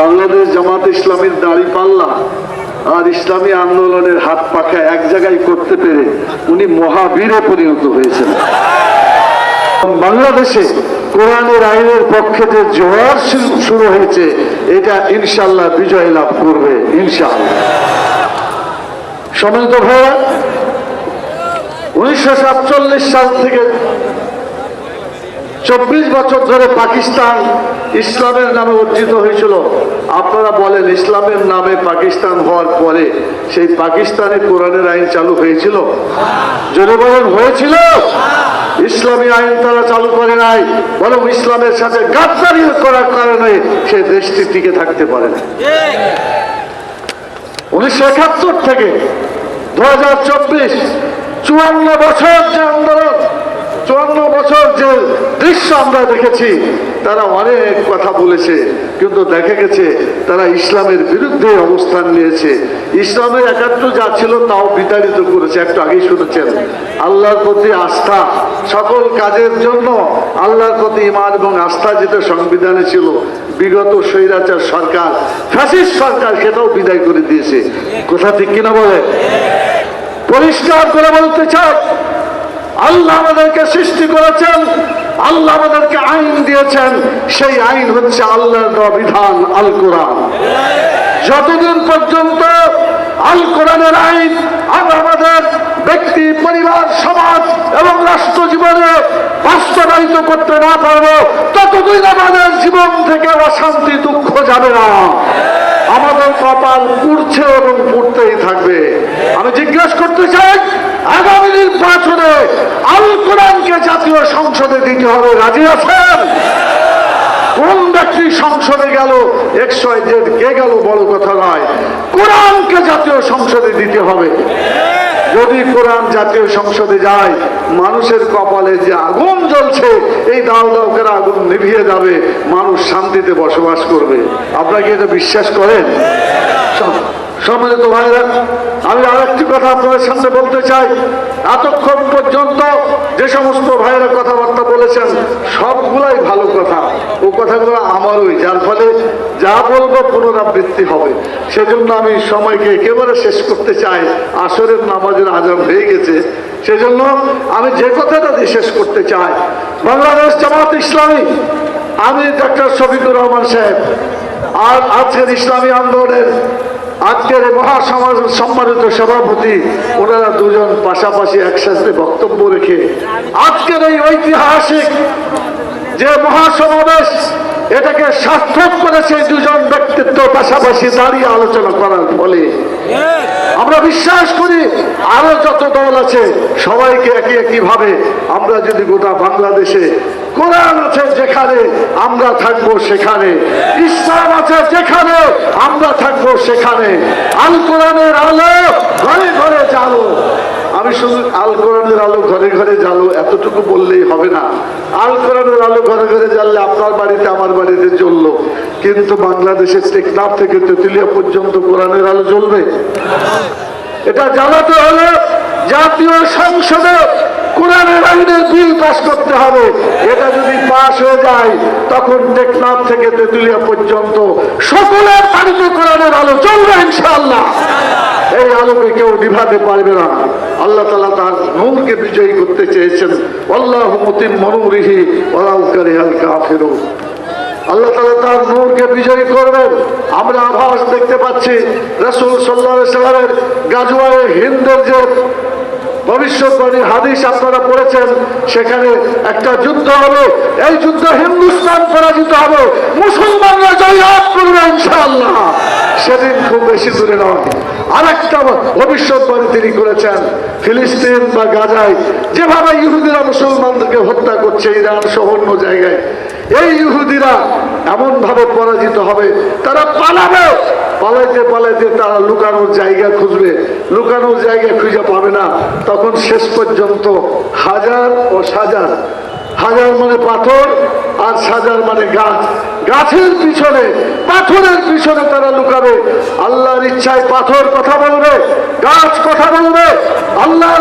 বাংলাদেশ জামাত ইসলামীর দাড়ি পাল্লা আর ইসলামী আন্দোলনের হাত পাখা এক জায়গায় করতে পেরে উনি মহাবীরে পরিণত হয়েছেন। বাংলাদেশে কোরআনের আইনের পক্ষে যে জোয়ার শুরু হয়েছে, এটা ইনশাল্লাহ বিজয় লাভ করবে, ইনশাআল্লাহ। সম্মানিত ভাইয়া উনিশশো সাতচল্লিশ সাল থেকে চব্বিশ বছর ধরে পাকিস্তান ইসলামের নামে অর্জিত হয়েছিল। আপনারা বলেন, ইসলামের নামে পাকিস্তান হওয়ার পরে সেই পাকিস্তানে কোরআনের আইন চালু হয়েছিল? বলেন, হয়েছিল। ইসলামী আইন তারা চালু করে নাই, বরং ইসলামের সাথে গাদ্দারি করার কারণে সে দেশটি টিকে থাকতে পারে না উনিশশো একাত্তর থেকে দু হাজার চব্বিশ, চুয়ান্ন বছর যে আন্দোলন চুয়ান্ন বছর যে দৃশ্য আমরা দেখেছি, তারা অনেক কথা বলেছে, কিন্তু দেখা গেছে তারা ইসলামের বিরুদ্ধে অবস্থান নিয়েছে। ইসলামের একাত্ম যা ছিল, তাও বিতাড়িত করেছে। একটু আগেই শুনেছেন, আল্লাহর প্রতি আস্থা, সকল কাজের জন্য আল্লাহর প্রতি ইমান এবং আস্থা যেটা সংবিধানে ছিল, বিগত স্বৈরাচার সরকার, ফ্যাসিস্ট সরকার সেটাও বিদায় করে দিয়েছে। কোথা ঠিক কিনা বলে? পরিষ্কার করে বলতে চাই আল্লাহ আমাদেরকে সৃষ্টি করেছেন, আল্লাহ আমাদেরকে আইন দিয়েছেন, সেই আইন হচ্ছে আল্লাহর বিধান আল কোরআন যতদিন পর্যন্ত আল কোরআনের আইন আমরা আমাদের ব্যক্তি, পরিবার, সমাজ এবং রাষ্ট্র জীবনে বাস্তবায়িত করতে না পারব, ততদিন আমাদের জীবন থেকে অশান্তি, দুঃখ যাবে না। আমাদের কপাল পুড়ছে এবং পুড়তেই থাকবে। আমি জিজ্ঞেস করতে চাই, আগামী জাতীয় সংসদে দিতে হবে, রাজি আছেন? কোন ব্যক্তি সংসদে গেল? একশো জেড, কে গেল বড় কথা নয়। কোরআনকে জাতীয় সংসদে দিতে হবে। যদি কোরআন জাতীয় সংসদে যায়, মানুষের কপালে যে আগুন জ্বলছে, এই দাও দাও আগুন নিভিয়ে যাবে, মানুষ শান্তিতে বসবাস করবে। আপনারা কি এটা বিশ্বাস করেন? সম্মানিত ভাইরা আমি আর একটি কথা আপনাদের সামনে বলতে চাই। এতক্ষণ পর্যন্ত যে সমস্ত ভাইরা কথাবার্তা বলেছেন, সবগুলাই ভালো কথা। ও কথাগুলো আমারই, যার ফলে যা বলব পুনরাবৃত্তি হবে। সেজন্য আমি সময়কে একেবারে শেষ করতে চাই। আসরের নামাজের আজান হয়ে গেছে। সেজন্য আমি যে কথাটা দিয়ে শেষ করতে চাই, বাংলাদেশ জামাত ইসলামী, আমি ডক্টর শফিকুর রহমান সাহেব, আর আজকের ইসলামী আন্দোলনের আজকের মহাসমাজ সম্মানিত সভাপতি, ওনারা দুজন পাশাপাশি একসাথে বক্তব্য রেখে আজকের এই ঐতিহাসিক যে মহাসমাবেশ এটাকে সার্থক করেছে দুজন ব্যক্তিত্ব পাশাপাশি দাঁড়িয়ে আলোচনা করার ফলে আমরা বিশ্বাস করি আরও যত দল আছে সবাইকে একই একই ভাবে আমরা যদি গোটা বাংলাদেশে কোরআন আছে যেখানে আমরা থাকব সেখানে, ইসলাম আছে যেখানে আমরা থাকব সেখানে, আল কোরআনের আলো ঘরে ঘরে জালো। আমি শুধু আল কোরআনের আলো ঘরে ঘরে জ্বালো, এতটুকু বললেই হবে না। আল কোরআনের আলো ঘরে ঘরে জ্বাললে আপনার বাড়িতে, আমার বাড়িতে জ্বললো। কিন্তু বাংলাদেশের টেকনাফ থেকে তেতুলিয়া পর্যন্ত কোরআনের আলো জ্বলবে। এটা জানাতে হলে জাতীয় সংসদে কোরআনের আইনের বিল পাস করতে হবে। এটা যদি পাস হয়ে যায়, তখন টেকনাফ থেকে তেতুলিয়া পর্যন্ত সকলের বাড়িতে কোরআনের আলো চলবে ইনশাআল্লাহ। এই আলোকে কেউ নিভাতে পারবে না। আল্লাহ তালা তার নূরকে বিজয়ী করতে চেয়েছেন। আল্লাহ মতিম মনুরিহি ওলাউকারি হালকা কাফেরু আল্লাহ তালা তার নূরকে বিজয়ী করবেন। আমরা আভাস দেখতে পাচ্ছি। রসুল সাল্লাহ সাল্লামের গাজুয়ারে হিন্দের যে ভবিষ্যৎবাণী হাদিস আপনারা পড়েছেন, সেখানে একটা যুদ্ধ হবে। এই যুদ্ধ হিন্দুস্তান পরাজিত হবে। মুসলমানরা জয়লাভ করবে ইনশাআল্লাহ। সেদিন খুব বেশি দূরে নয়। আরেকটা ভবিষ্যৎবাণী তিনি করেছেন, ফিলিস্তিন বা গাজায়। যেভাবে ইহুদিরা মুসলমানদেরকে হত্যা করছে, ইরান সহ অন্য জায়গায়। এই ইহুদিরা এমন ভাবে পরাজিত হবে, তারা পালাবে। পালাইতে পালাইতে তারা লুকানোর জায়গা খুঁজবে। লুকানোর জায়গা খুঁজে পাবে না। তখন শেষ পর্যন্ত হাজার ও সাজার। হাজার মানে পাথর আর সাজার মানে গাছ। গাছের পিছনে, পাথরের পিছনে তারা লুকাবে। আল্লাহর ইচ্ছায় পাথর কথা বলবে, গাছ কথা বলবে। আল্লাহ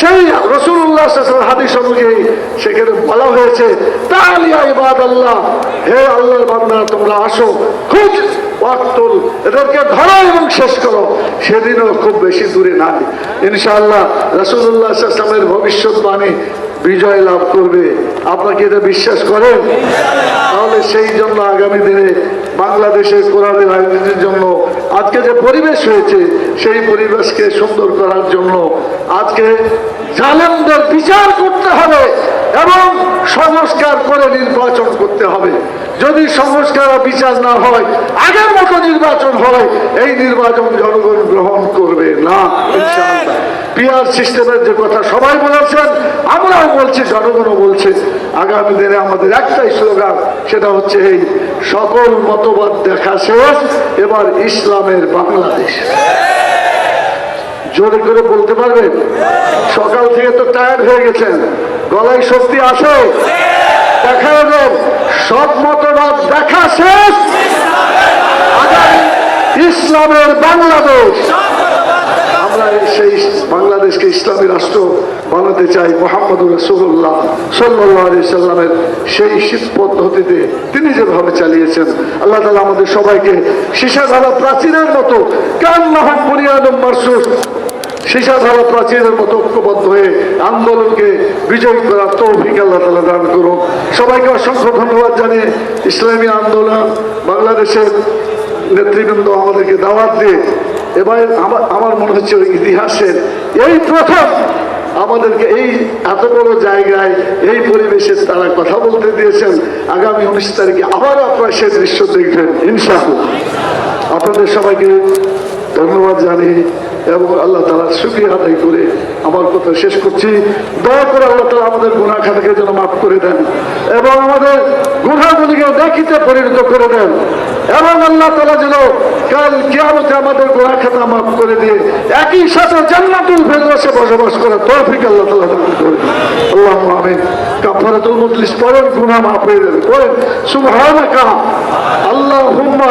সেই রসুল্লাহ হাদিস অনুযায়ী সেখানে বলা হয়েছে ইবাদ আল্লাহ হে আল্লাহর বান্দা, তোমরা আসো খুব ওয়াক্তুল এদেরকে ধরো এবং শেষ করো। সেদিনও খুব বেশি দূরে নাই। ইনশাআল্লাহ রসুল্লাহ আসলামের ভবিষ্যৎবাণী বিজয় লাভ করবে। আপনাকে এটা বিশ্বাস করেন? তাহলে সেই জন্য আগামী দিনে বাংলাদেশের কোরআনের রাজনীতির জন্য আজকে যে পরিবেশ হয়েছে, সেই পরিবেশকে সুন্দর করার জন্য আজকে জালেমদের বিচার করতে হবে এবং সংস্কার করে নির্বাচন করতে হবে। যদি সংস্কার বিচার না হয়, আগের মতো নির্বাচন হয়, এই নির্বাচন জনগণ গ্রহণ করবে না ইনশাআল্লাহ সিস্টেমের যে কথা সবাই বলেছেন, আমরাও বলছি, জনগণও বলছে। আগামী দিনে আমাদের একটাই স্লোগান, সেটা হচ্ছে এই সকল মতবাদ দেখা শেষ, এবার ইসলামের বাংলাদেশ। জোরে করে বলতে পারবেন? সকাল থেকে তো টায়ার্ড হয়ে গেছেন। গলায় শক্তি আছে? দেখা সব মতবাদ দেখা শেষ। ইসলামের বাংলাদেশ আমরা সেই বাংলাদেশকে ইসলামী রাষ্ট্র বানাতে চাই মোহাম্মদ রসুল্লাহ সাল্লাহ সাল্লামের সেই শীত পদ্ধতিতে তিনি যেভাবে চালিয়েছেন, আল্লাহ তালা আমাদের সবাইকে সীসাধারা প্রাচীনের মতো কান মাহান বুনিয়াদম মারসুস সীসাধারা প্রাচীনের মতো ঐক্যবদ্ধ হয়ে আন্দোলনকে বিজয় করার তৌফিক আল্লাহ তালা দান করুন সবাইকে অসংখ্য ধন্যবাদ জানিয়ে ইসলামী আন্দোলন বাংলাদেশের নেতৃবৃন্দ আমাদেরকে দাওয়াত দিয়ে, এবার আমার মনে হচ্ছে ইতিহাসের এই প্রথম আমাদেরকে এই এত বড় জায়গায়, এই পরিবেশে তারা কথা বলতে দিয়েছেন। আগামী উনিশ তারিখে আবার আপনারা সে দৃশ্য দেখবেন, ইনশাআল্লাহ। আপনাদের সবাইকে ধন্যবাদ জানিয়ে এবং আল্লাহ তালার সুক্রিয়া আদায় করে আমার কথা শেষ করছি। দয়া করে আল্লাহ তালা আমাদের গুণা খাতাকে যেন মাফ করে দেন এবং আমাদের গুণাগুলিকে দেখিতে পরিণত করে দেন এবং আল্লাহ তালা যেন কাল কিয়ামতে আমাদের গোড়া খাতা মাফ করে দিয়ে একই সাথে জান্নাতুল ফেরদৌসে বসবাস করে তৌফিক আল্লাহ তালা দান করে আল্লাহ আমিন। কাফারাতুল মুজলিস পড়েন, গুনাহ মাফ হয়ে যাবে। পড়েন, সুবহানাকা। আল্লাহুম্মা